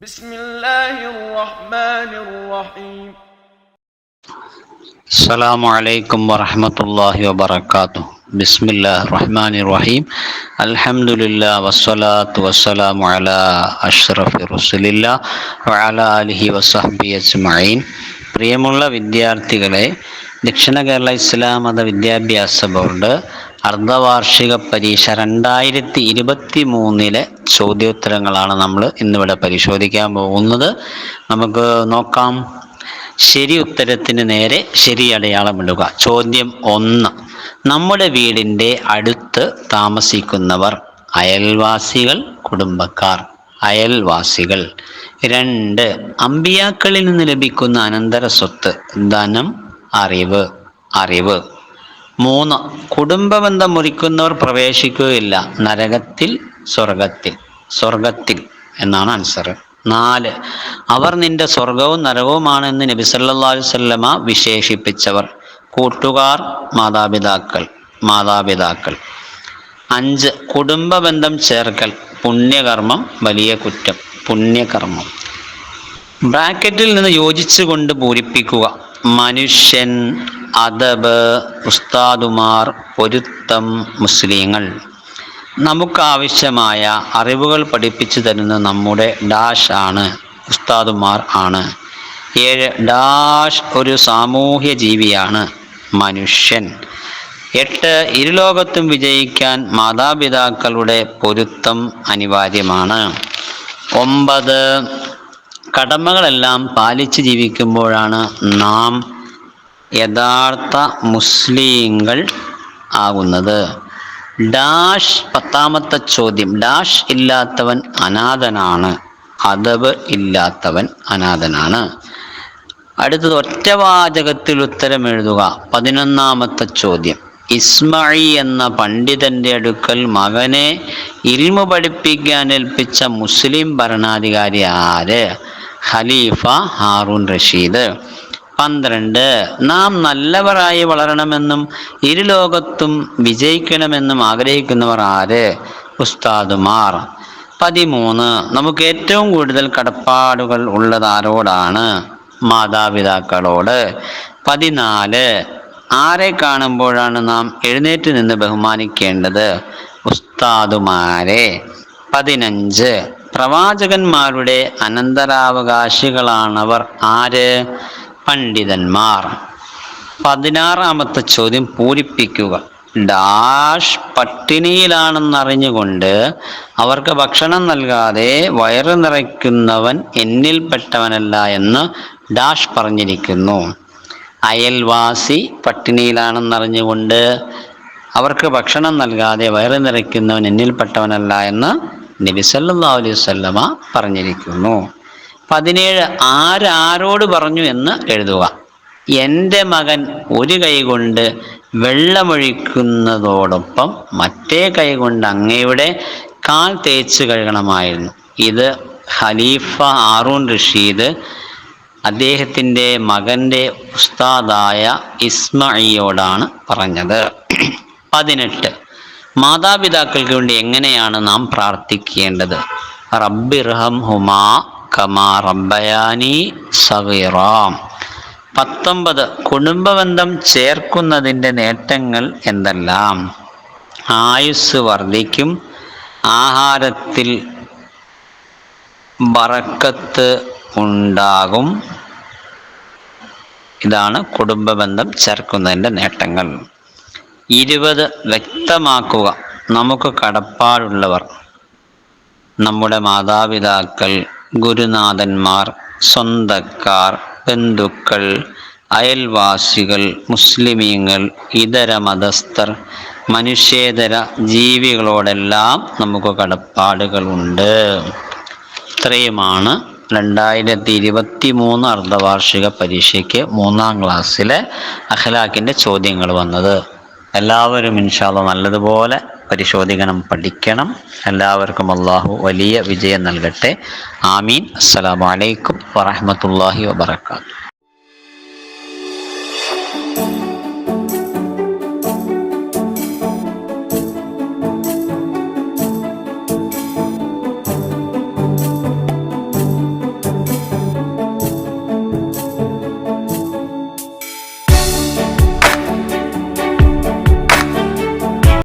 بسم الله الرحمن الرحيم السلام عليكم ورحمة الله وبركاته بسم الله الرحمن الرحيم الحمد لله والصلاة والسلام على أشرف رسول الله وعلى آله وصحبه أجمعين പ്രിയമുള്ള വിദ്യാർത്ഥികളെ ദക്ഷിണ കേരള ഇസ്ലാം മത വിദ്യാഭ്യാസ ബോർഡ് അർദ്ധവാർഷിക പരീക്ഷ രണ്ടായിരത്തി ഇരുപത്തി മൂന്നിലെ ചോദ്യോത്തരങ്ങളാണ് നമ്മൾ ഇന്നിവിടെ പരിശോധിക്കാൻ പോകുന്നത്. നമുക്ക് നോക്കാം. ശരി ഉത്തരത്തിന് നേരെ ശരി അടയാളമിടുക ചോദ്യം ഒന്ന്. നമ്മുടെ വീടിന്റെ അടുത്ത് താമസിക്കുന്നവർ അയൽവാസികൾ കുടുംബക്കാർ. അയൽവാസികൾ. രണ്ട്. അമ്പിയാക്കളിൽ നിന്ന് ലഭിക്കുന്ന അനന്തര സ്വത്ത്. ധനം അറിവ്. അറിവ്. മൂന്ന്. കുടുംബബന്ധം മുറിക്കുന്നവർ പ്രവേശിക്കുകയില്ല. നരകത്തിൽ സ്വർഗത്തിൽ സ്വർഗത്തിൽ എന്നാണ് ആൻസർ നാല് അവർ നിന്റെ സ്വർഗവും നരകവുമാണെന്ന് നബി സല്ലല്ലാഹു അലൈഹി വസല്ലമ വിശേഷിപ്പിച്ചവർ കൂട്ടുകാർ മാതാപിതാക്കൾ മാതാപിതാക്കൾ. അഞ്ച് കുടുംബബന്ധം ചേർക്കൽ പുണ്യകർമ്മം വലിയ കുറ്റം പുണ്യകർമ്മം. ബ്രാക്കറ്റിൽ നിന്ന് യോജിച്ചുകൊണ്ട് പൂരിപ്പിക്കുക മനുഷ്യൻ അദബ് ഉസ്താദുമാർ പൊരുത്തം മുസ്ലിങ്ങൾ. നമുക്കാവശ്യമായ അറിവുകൾ പഠിപ്പിച്ചു തരുന്ന നമ്മുടെ ഡാഷ് ആണ് ഉസ്താദുമാർ ആണ്. ഏഴ് ഡാഷ് ഒരു സാമൂഹ്യ ജീവിയാണ് മനുഷ്യൻ. എട്ട് ഇരുലോകത്തും വിജയിക്കാൻ മാതാപിതാക്കളുടെ പൊരുത്തം അനിവാര്യമാണ്. ഒമ്പത് കടമകളെല്ലാം പാലിച്ച് ജീവിക്കുമ്പോഴാണ് നാം യഥാർത്ഥ മുസ്ലിങ്ങൾ ആകുന്നത്. ഡാഷ് പത്താമത്തെ ചോദ്യം. ഡാഷ് ഇല്ലാത്തവൻ അനാഥനാണ്. അഥവ് ഇല്ലാത്തവൻ അനാഥനാണ്. അടുത്തത് ഒറ്റവാചകത്തിൽ ഉത്തരം എഴുതുക. പതിനൊന്നാമത്തെ ചോദ്യം. ഇസ്മഴി എന്ന പണ്ഡിതന്റെ അടുക്കൽ മകനെ ഇൽമു പഠിപ്പിക്കാൻ ഏൽപ്പിച്ച മുസ്ലിം ഭരണാധികാരി ആര്? ഖലീഫ ഹാറൂൺ റഷീദ്. പന്ത്രണ്ട്. നാം നല്ലവരായി വളരണമെന്നും ഇരുലോകത്തും വിജയിക്കണമെന്നും ആഗ്രഹിക്കുന്നവർ ആര്? ഉസ്താദുമാർ. പതിമൂന്ന്. നമുക്ക് ഏറ്റവും കൂടുതൽ കടപ്പാടുകൾ ഉള്ളത് ആരോടാണ് മാതാപിതാക്കളോട്. പതിനാല്. ആരെ കാണുമ്പോഴാണ് നാം എഴുന്നേറ്റ് നിന്ന് ബഹുമാനിക്കേണ്ടത്? ഉസ്താദുമാരെ. പതിനഞ്ച്. പ്രവാചകന്മാരുടെ അനന്തരാവകാശികളാണവർ ആര്? പണ്ഡിതന്മാർ. പതിനാറാമത്തെ ചോദ്യം പൂരിപ്പിക്കുക. ഡാഷ് പട്ടിണിയിലാണെന്നറിഞ്ഞുകൊണ്ട് അവർക്ക് ഭക്ഷണം നൽകാതെ വയറ് നിറയ്ക്കുന്നവൻ എന്നിൽപ്പെട്ടവനല്ല എന്ന് ഡാഷ് പറഞ്ഞിരിക്കുന്നു. അയൽവാസി പട്ടിണിയിലാണെന്നറിഞ്ഞുകൊണ്ട് അവർക്ക് ഭക്ഷണം നൽകാതെ വയറ് നിറയ്ക്കുന്നവൻ എന്നിൽപ്പെട്ടവനല്ല എന്ന് നബി സല്ലല്ലാഹു അലൈഹി പറഞ്ഞിരിക്കുന്നു. പതിനേഴ് ആരാരോട് പറഞ്ഞു എന്ന് എഴുതുക. എന്റെ മകൻ ഒരു കൈ കൊണ്ട് വെള്ളമൊഴിക്കുന്നതോടൊപ്പം മറ്റേ കൈ കൊണ്ട് അങ്ങയുടെ കാൽ തേച്ച് കഴുകണമായിരുന്നു. ഇത് ഖലീഫ ആറൂൺ റഷീദ് അദ്ദേഹത്തിന്റെ മകന്റെ ഉസ്താദായ ഇസ്മയിയോടാണ് പറഞ്ഞത്. പതിനെട്ട് മാതാപിതാക്കൾക്ക് വേണ്ടി എങ്ങനെയാണ് നാം പ്രാർത്ഥിക്കേണ്ടത്? റബ്ബിർഹം ഹുമാ കമാ റബ്ബയാനി സഗീറാം. പത്തൊമ്പത് കുടുംബബന്ധം ചേർക്കുന്നതിന്റെ നേട്ടങ്ങൾ എന്തെല്ലാം? ആയുസ് വർദ്ധിക്കും ആഹാരത്തിൽ ബറക്കത്ത് ഉണ്ടാകും. ഇതാണ് കുടുംബബന്ധം ചേർക്കുന്നതിന്റെ നേട്ടങ്ങൾ. ഇരുപത് വ്യക്തമാക്കുക നമുക്ക് കടപ്പാടുള്ളവർ നമ്മുടെ മാതാപിതാക്കൾ ഗുരുനാഥന്മാർ സ്വന്തക്കാർ ബന്ധുക്കൾ അയൽവാസികൾ മുസ്ലിമീങ്ങൾ ഇതര മതസ്ഥർ മനുഷ്യേതര ജീവികളോടെല്ലാം നമുക്ക് കടപ്പാടുകളുണ്ട്. ഇത്രയുമാണ് രണ്ടായിരത്തി ഇരുപത്തി മൂന്ന് അർദ്ധവാർഷിക പരീക്ഷയ്ക്ക് മൂന്നാം ക്ലാസ്സിലെ അഖലാക്കിന്റെ ചോദ്യങ്ങൾ വന്നത്. എല്ലാവരും ഇൻഷാല്ല നല്ലതുപോലെ പരിശോധിക്കണം പഠിക്കണം. എല്ലാവർക്കും അള്ളാഹു വലിയ വിജയം നൽകട്ടെ. ആമീൻ. അസ്സലാമലൈക്കും വറഹമത്തല്ലാഹി വബർക്കാത്തു